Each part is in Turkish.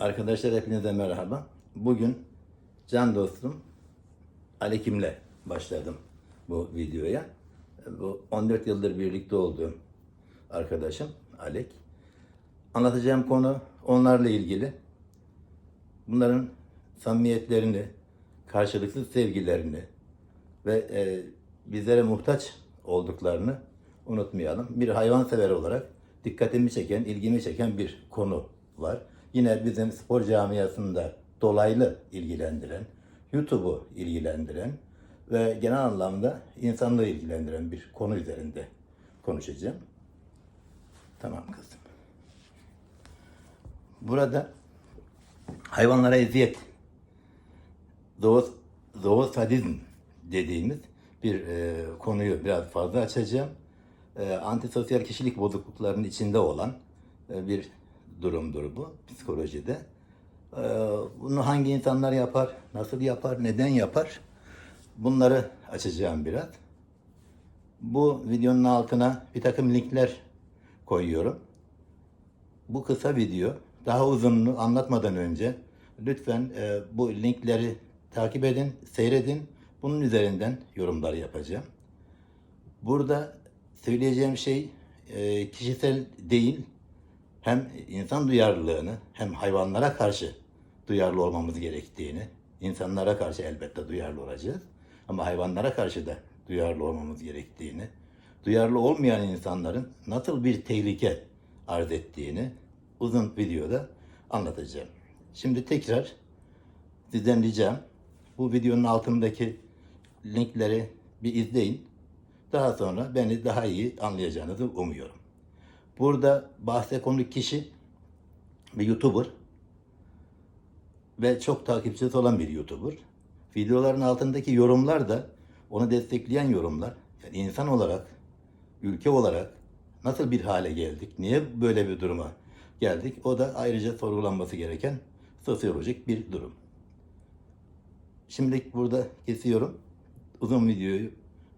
Arkadaşlar hepinize merhaba. Bugün can dostum Ali Kim'le başladım bu videoya. Bu 14 yıldır birlikte olduğum arkadaşım Alek. Anlatacağım konu onlarla ilgili. Bunların samimiyetlerini, karşılıksız sevgilerini ve e, bizlere muhtaç olduklarını unutmayalım. Bir hayvansever olarak dikkatimi çeken, ilgimi çeken bir konu var. Yine bizim spor camiasında dolaylı ilgilendiren, YouTube'u ilgilendiren ve genel anlamda insanlığı ilgilendiren bir konu üzerinde konuşacağım. Tamam kızım. Burada hayvanlara eziyet, zoo, zoosadizm dediğimiz bir e, konuyu biraz fazla açacağım. E, antisosyal kişilik bozukluklarının içinde olan e, bir durumdur bu psikolojide. E, bunu hangi insanlar yapar, nasıl yapar, neden yapar? Bunları açacağım biraz. Bu videonun altına bir takım linkler koyuyorum. Bu kısa video daha uzununu anlatmadan önce lütfen e, bu linkleri takip edin, seyredin. Bunun üzerinden yorumlar yapacağım. Burada söyleyeceğim şey e, kişisel değil, hem insan duyarlılığını hem hayvanlara karşı duyarlı olmamız gerektiğini, insanlara karşı elbette duyarlı olacağız ama hayvanlara karşı da duyarlı olmamız gerektiğini, duyarlı olmayan insanların nasıl bir tehlike arz ettiğini uzun videoda anlatacağım. Şimdi tekrar sizden ricam bu videonun altındaki linkleri bir izleyin. Daha sonra beni daha iyi anlayacağınızı umuyorum. Burada bahse konuk kişi bir YouTuber ve çok takipçisi olan bir YouTuber. Videoların altındaki yorumlar da onu destekleyen yorumlar. Yani insan olarak, ülke olarak nasıl bir hale geldik? Niye böyle bir duruma geldik? O da ayrıca sorgulanması gereken sosyolojik bir durum. Şimdilik burada kesiyorum. Uzun videoyu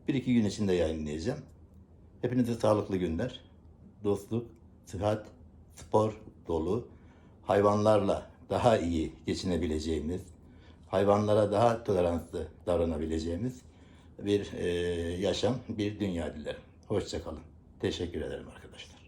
bir iki gün içinde yayınlayacağım. Hepinize sağlıklı günler. Dostluk, sıhhat, spor dolu, hayvanlarla daha iyi geçinebileceğimiz, hayvanlara daha toleranslı davranabileceğimiz bir e, yaşam, bir dünya dilerim. Hoşçakalın. Teşekkür ederim arkadaşlar.